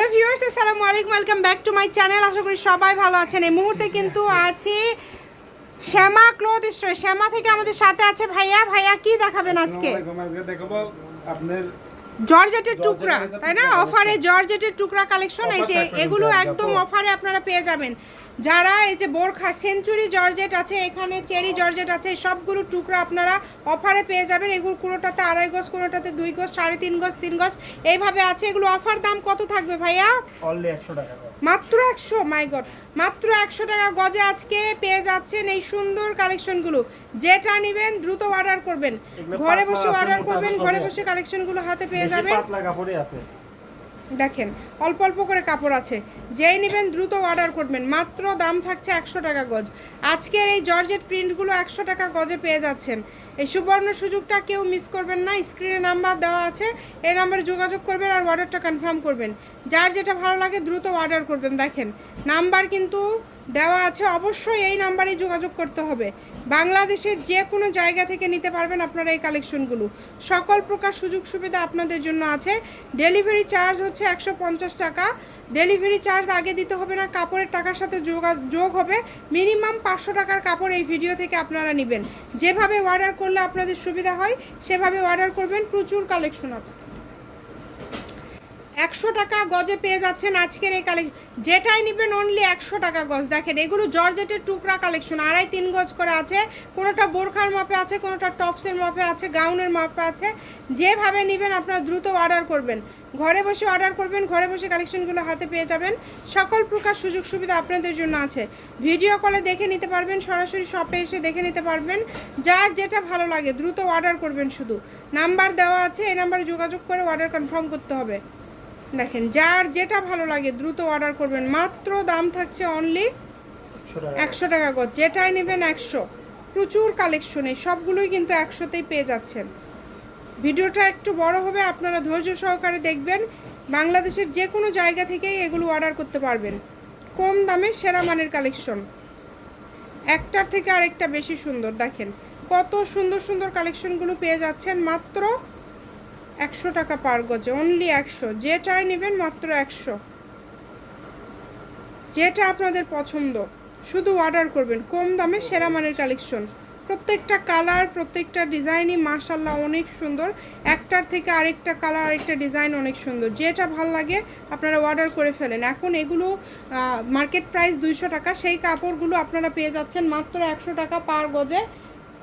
Hello viewers আসসালামু আলাইকুম welcome back to my channel. আশা করি সবাই ভালো আছেন। এই মুহূর্তে কিন্তু আছি শ্যামা ক্লোথ স্টোর। শ্যামা থেকে আমাদের সাথে আছে ভাইয়া। ভাইয়া কি দেখাবেন আজকে দেখাবো আপনার জর্জেটের টুকরা তাই না? অফারে জর্জেটের টুকরা কালেকশন এই যে এগুলো একদম। অফারে আপনারা পেয়ে যাবেন। যারা এই যে বোরখা সেঞ্চুরি জর্জেট আছে এখানে চেরি জর্জেট আছে সবগুলো টুকরা আপনারা অফারে পেয়ে যাবেন। এগুলো কোনোটাতে আড়াই গজ কোনোটাতে দুই গজ সাড়ে তিন গজ তিন গজ এইভাবে আছে। এগুলো অফার দাম কত থাকবে ভাইয়া? মাত্র একশো? মাই গড মাত্র একশো টাকা গজে আজকে পেয়ে যাচ্ছেন এই সুন্দর কালেকশনগুলো। যেটা নেবেন দ্রুত অর্ডার করবেন। ঘরে বসে অর্ডার করবেন ঘরে বসে কালেকশনগুলো হাতে পেয়ে যাবেন। দেখেন, অল্প অল্প করে কাপড় আছে। যেই নেবেন দ্রুত অর্ডার করবেন। মাত্র দাম থাকছে একশো টাকা গজ। আজকের এই জর্জেট প্রিন্টগুলো একশো টাকা গজে পেয়ে যাচ্ছেন। এই সুবর্ণ সুযোগটা কেউ মিস করবেন না। স্ক্রিনে নাম্বার দেওয়া আছে। এই নাম্বারে যোগাযোগ করবেন আর অর্ডারটা কনফার্ম করবেন। যার যেটা ভালো লাগে দ্রুত অর্ডার করবেন। দেখেন নাম্বার কিন্তু দেওয়া আছে। অবশ্যই এই নাম্বারেই যোগাযোগ করতে হবে। বাংলাদেশের যে কোনো জায়গা থেকে নিতে পারবেন আপনারা এই কালেকশনগুলো। সকল প্রকার সুযোগ সুবিধা আপনাদের জন্য আছে। ডেলিভারি চার্জ হচ্ছে একশো পঞ্চাশ টাকা। ডেলিভারি চার্জ আগে দিতে হবে না, কাপড়ের টাকার সাথে যোগা হবে। মিনিমাম পাঁচশো টাকার কাপড় এই ভিডিও থেকে আপনারা নেবেন। যেভাবে অর্ডার করলে আপনাদের সুবিধা হয়, সেভাবে অর্ডার করবেন। প্রচুর কালেকশন আছে। একশো টাকা গজে পেয়ে যাচ্ছেন আজকের এই কালেকশন যেটাই নেবেন অনলি একশো টাকা গজ। দেখেন, এগুলো জর্জেটের টুকরা কালেকশন। আড়াই, তিন গজ করে আছে। কোনোটা বোরখার মাপে আছে, কোনোটা টপসের মাপে আছে, গাউনের মাপে আছে। যেভাবে নেবেন আপনারা দ্রুত অর্ডার করবেন। ঘরে বসে অর্ডার করবেন, ঘরে বসে কালেকশনগুলো হাতে পেয়ে যাবেন। সকল প্রকার সুযোগ সুবিধা আপনাদের জন্য আছে। ভিডিও কলে দেখে নিতে পারবেন, সরাসরি শপে এসে দেখে নিতে পারবেন। যার যেটা ভালো লাগে, দ্রুত অর্ডার করবেন শুধু। নাম্বার দেওয়া আছে, এই নাম্বারে যোগাযোগ করে অর্ডার কনফার্ম করতে হবে। দেখেন, যার যেটা ভালো লাগে দ্রুত অর্ডার করবেন। মাত্র দাম থাকছে অনলি একশো টাকা গজ যেটাই নেবেন একশো। প্রচুর কালেকশনে সবগুলোই কিন্তু একশোতেই পেয়ে যাচ্ছেন। ভিডিওটা একটু বড় হবে, আপনারা ধৈর্য সহকারে দেখবেন। বাংলাদেশের যে কোনো জায়গা থেকেই এগুলো অর্ডার করতে পারবেন। কম দামে সেরা মানের কালেকশন একটার থেকে আরেকটা বেশি সুন্দর, দেখেন। কত সুন্দর সুন্দর কালেকশনগুলো পেয়ে যাচ্ছেন মাত্র একশো টাকা পার গজে অনলি একশো। যেটাই নেবেন মাত্র একশো। যেটা আপনাদের পছন্দ। শুধু অর্ডার করবেন। কম দামে সেরা মানের কালেকশন প্রত্যেকটা কালার প্রত্যেকটা ডিজাইনই মাশাল্লাহ অনেক সুন্দর। একটার থেকে আরেকটা কালার আরেকটা ডিজাইন অনেক সুন্দর। যেটা ভালো লাগে, আপনারা অর্ডার করে ফেলেন। এখন এগুলো মার্কেট প্রাইস দুইশো টাকা। সেই কাপড়গুলো আপনারা পেয়ে যাচ্ছেন মাত্র একশো টাকা পার গজে।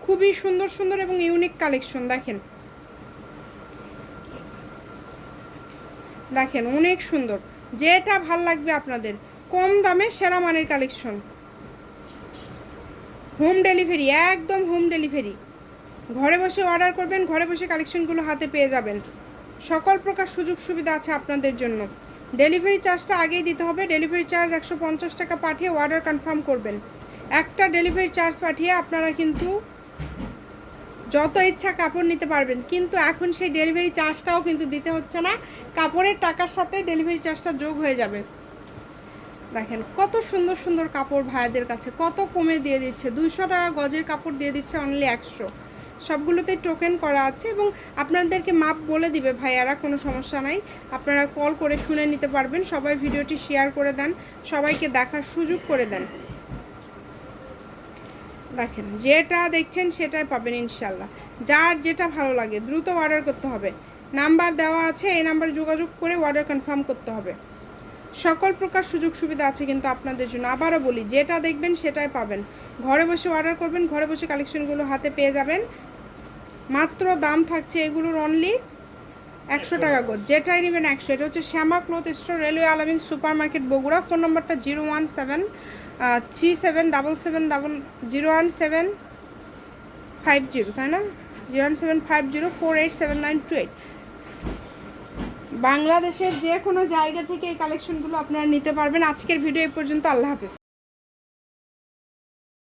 খুবই সুন্দর সুন্দর এবং ইউনিক কালেকশন দেখেন। দেখেন, অনেক সুন্দর। যেটা ভালো লাগবে আপনাদের, কম দামে সেরা মানের কালেকশন। হোম ডেলিভারি, একদম হোম ডেলিভারি। ঘরে বসে অর্ডার করবেন, ঘরে বসে কালেকশনগুলো হাতে পেয়ে যাবেন। সকল প্রকার সুযোগ সুবিধা আছে আপনাদের জন্য। ডেলিভারি চার্জটা আগেই দিতে হবে, ডেলিভারি চার্জ একশো পঞ্চাশ টাকা পাঠিয়ে অর্ডার কনফার্ম করবেন। একটা ডেলিভারি চার্জ পাঠিয়ে আপনারা কিন্তু যত ইচ্ছা কাপড় নিতে পারবেন। কিন্তু এখন সেই ডেলিভারি চার্জটাও কিন্তু দিতে হচ্ছে না। কাপড়ের টাকার সাথে ডেলিভারি চার্জটা যোগ হয়ে যাবে। দেখেন, কত সুন্দর সুন্দর কাপড় ভাইয়াদের কাছে, কত কমে দিয়ে দিচ্ছে। দুইশো টাকা গজের কাপড় দিয়ে দিচ্ছে অনলি একশো। সবগুলোতে টোকেন করা আছে এবং আপনাদেরকে মাপ বলে দিবে ভাইয়ারা, কোনো সমস্যা নাই। আপনারা কল করে শুনে নিতে পারবেন। সবাই ভিডিওটি শেয়ার করে দেন। সবাইকে দেখার সুযোগ করে দেন। দেখেন যেটা দেখছেন সেটাই পাবেন ইনশাল্লাহ যার যেটা ভালো লাগে দ্রুত অর্ডার করতে হবে। নাম্বার দেওয়া আছে এই নাম্বারে যোগাযোগ করে অর্ডার কনফার্ম করতে হবে। সকল প্রকার সুযোগ সুবিধা আছে কিন্তু আপনাদের জন্য। আবারও বলি যেটা দেখবেন সেটাই পাবেন। ঘরে বসে অর্ডার করবেন ঘরে বসে কালেকশনগুলো হাতে পেয়ে যাবেন। মাত্র দাম থাকছে এগুলোর অনলি একশো টাকা গজ যেটাই নেবেন একশো। এটা হচ্ছে Shyama cloth store railway Alamin super market Bogura. Phone নম্বরটা zero one seven three seven double seven double zero one seven five zero তাই না? Zero one seven five zero four eight seven nine two eight বাংলাদেশের যে কোনো জায়গা থেকে এই কালেকশনগুলো আপনারা নিতে পারবেন। আজকের ভিডিও এই পর্যন্ত। আল্লাহ হাফেজ।